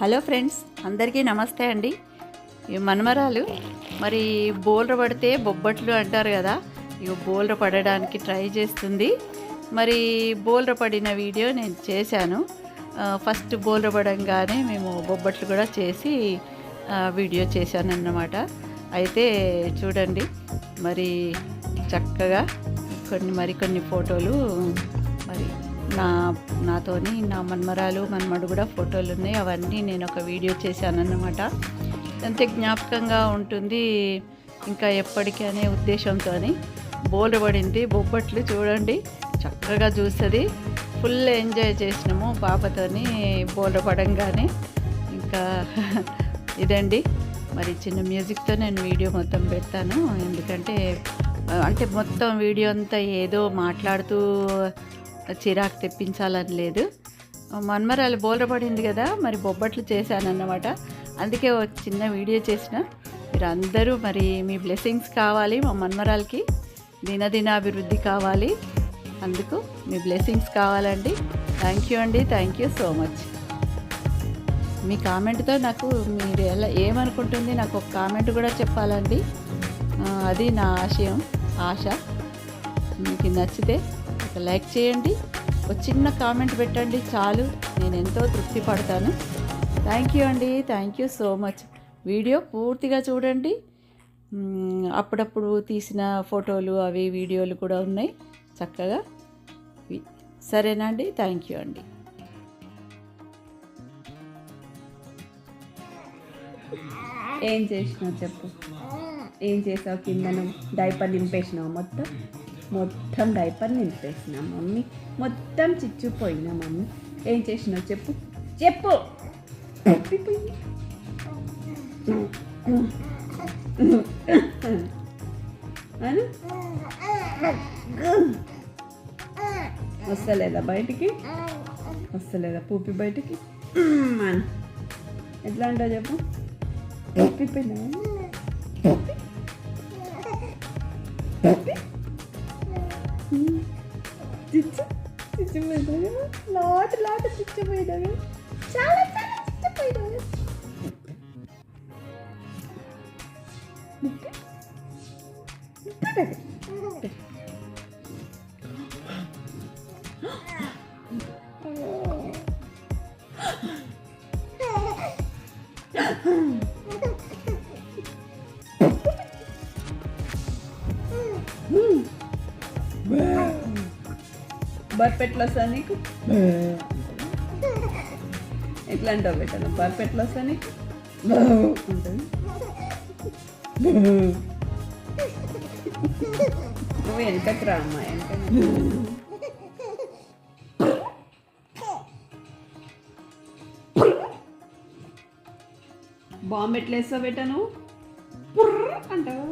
Hello friends అందరికీ నమస్తే అండి. మనమరాలు మరి బోల్ర పడితే బొబ్బట్లు అంటారు కదా ఇక బోల్ర పడడానికి ట్రై చేస్తుంది. మరి బోల్ర పడిన వీడియో నేను చేశాను. ఫస్ట్ బోల్ర పడంగానే మేము బొబ్బట్లు కూడా చేసి వీడియో చేశాను అన్నమాట అయితే చూడండి మరి చక్కగా కొన్ని మరికొన్ని ఫోటోలు నా నాతోని నా మన్మరాలు మన్మడు కూడా ఫోటోలు ఉన్నాయి. అవన్నీ నేను ఒక వీడియో చేశానన్నమాట. అంతే జ్ఞాపకంగా ఉంటుంది ఇంకా ఎప్పటికీ అనే ఉద్దేశంతో బోల్డ్ పడింది బొబ్బట్లు చూడండి. చక్కగా చూస్తుంది. ఫుల్ ఎంజాయ్ చేసినాము పాపతోని బోల్డ్ పడంగానే. ఇంకా ఇదండి. మరి చిన్న మ్యూజిక్తో నేను వీడియో మొత్తం పెడతాను. ఎందుకంటే అంటే మొత్తం వీడియో అంతా ఏదో మాట్లాడుతూ చిరాకు తెప్పించాలని లేదు. మన్మరాలు బోల్ర పడింది కదా మరి బొబ్బట్లు చేశానన్నమాట. అందుకే ఒక చిన్న వీడియో చేసిన. మీరు అందరూ మరి మీ బ్లెస్సింగ్స్ కావాలి మా మన్మరాలకి. దినదినాభివృద్ధి కావాలి. అందుకు మీ బ్లెస్సింగ్స్ కావాలండి. థ్యాంక్ యూ అండి. థ్యాంక్ యూ సో మచ్ మీ కామెంట్తో నాకు మీరు ఎలా ఏమనుకుంటుంది నాకు ఒక కామెంట్ కూడా చెప్పాలండి. అది నా ఆశయం ఆశ. మీకు నచ్చితే ఒక లైక్ చేయండి. ఒక చిన్న కామెంట్ పెట్టండి చాలు. నేను ఎంతో తృప్తి పడతాను. థ్యాంక్ యూ అండి. Thank you so much video పూర్తిగా చూడండి. అప్పుడప్పుడు తీసిన ఫోటోలు అవి వీడియోలు కూడా ఉన్నాయి. చక్కగా. సరేనండి సరేనా అండి? థ్యాంక్ యూ అండి. ఏం చేసినావు చెప్పు? ఏం చేసావు కింద డైపర్ నింపేసినావు మొత్తం? మొత్తం డైపర్ నింపేసినా మమ్మీ. మొత్తం చిచ్చుపోయినా మమ్మీ. ఏం చేసినావు చెప్పు. చెప్పు. వస్తలేదా బయటికి? వస్తలేదా పూపి బయటికి? ఎట్లా అంటావు చెప్పు? తప్పిపోయినా చిచ్చిపోయినా లాట్ లాట్ చిచ్చిపోయినా చాలా చాలా చిచ్చిపోయినా బర్పెట్లు వస్తా నీకు ఎట్లా అంటావు పెట్టాను బర్పెట్లు వస్తా నీకు ఉంటుంది నువ్వు వెనకకు రా అమ్మా వెనక బాంబు ఎట్లా వేస్తావు బెట్ట నువ్వు? అంటావు.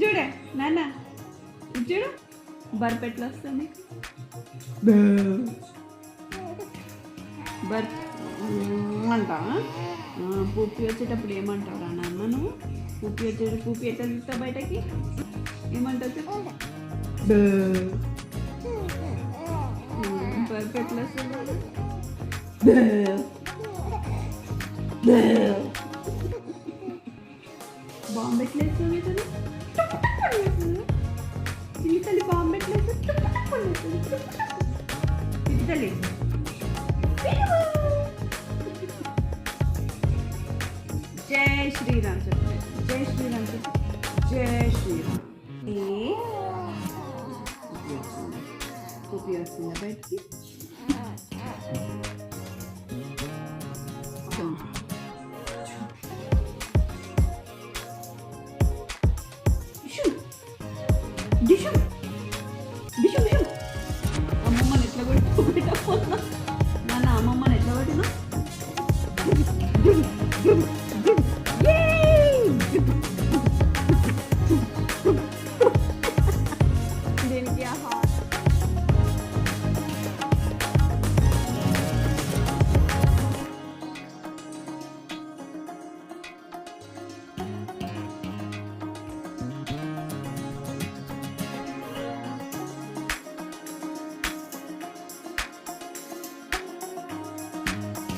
చూడే నాన్న చూడు. బర్ఫ్ ఎట్లా వస్తుంది బర్ఫ్ అంటా పూపి వచ్చేటప్పుడు ఏమంటావురా నాన్న నువ్వు? పూపి వచ్చే పూపి ఎట్లా తీస్తావు బయటకి? ఏమంటావు చెప్పు. ఎట్లా బాంబు ఇతను? శ్రీరామ్ చెప్పు జై శ్రీరామ్ చెప్పు జై శ్రీరామ్ కూపి వస్తుందా బయటికి Düşün. Düşün.